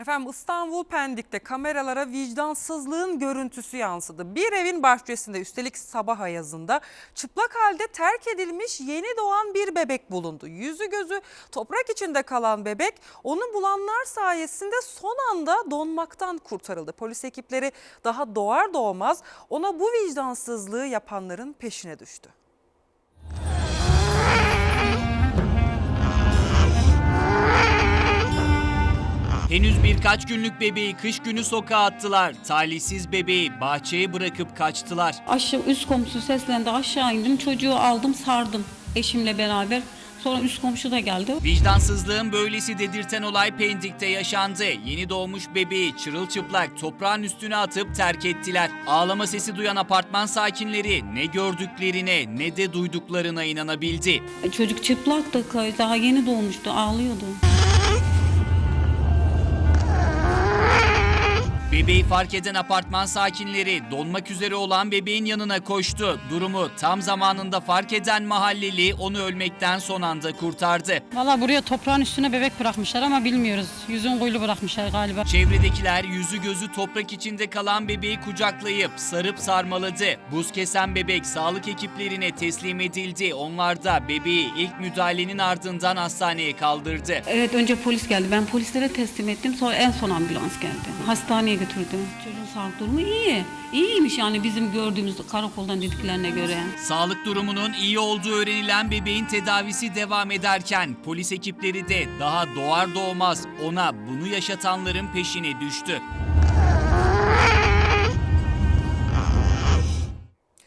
Efendim İstanbul Pendik'te kameralara vicdansızlığın görüntüsü yansıdı. Bir evin bahçesinde üstelik sabah ayazında çıplak halde terk edilmiş yeni doğan bir bebek bulundu. Yüzü gözü toprak içinde kalan bebek onu bulanlar sayesinde son anda donmaktan kurtarıldı. Polis ekipleri daha doğar doğmaz ona bu vicdansızlığı yapanların peşine düştü. Henüz birkaç günlük bebeği kış günü sokağa attılar. Talihsiz bebeği bahçeye bırakıp kaçtılar. Aşağı üst komşu seslendi aşağı indim çocuğu aldım sardım eşimle beraber. Sonra üst komşu da geldi. Vicdansızlığın böylesi dedirten olay Pendik'te yaşandı. Yeni doğmuş bebeği çırılçıplak toprağın üstüne atıp terk ettiler. Ağlama sesi duyan apartman sakinleri ne gördüklerine ne de duyduklarına inanabildi. Çocuk çıplaktı daha yeni doğmuştu ağlıyordu. Bebeği fark eden apartman sakinleri donmak üzere olan bebeğin yanına koştu. Durumu tam zamanında fark eden mahalleli onu ölmekten son anda kurtardı. Valla buraya toprağın üstüne bebek bırakmışlar ama bilmiyoruz. Yüzün kuyulu bırakmışlar galiba. Çevredekiler yüzü gözü toprak içinde kalan bebeği kucaklayıp sarıp sarmaladı. Buz kesen bebek sağlık ekiplerine teslim edildi. Onlar da bebeği ilk müdahalenin ardından hastaneye kaldırdı. Evet önce polis geldi ben polislere teslim ettim sonra en son ambulans geldi. Hastaneye götürdüm. Çocuğun sağlık durumu iyi. İyiymiş yani bizim gördüğümüz karakoldan dediklerine göre. Sağlık durumunun iyi olduğu öğrenilen bebeğin tedavisi devam ederken polis ekipleri de daha doğar doğmaz ona bunu yaşatanların peşine düştü.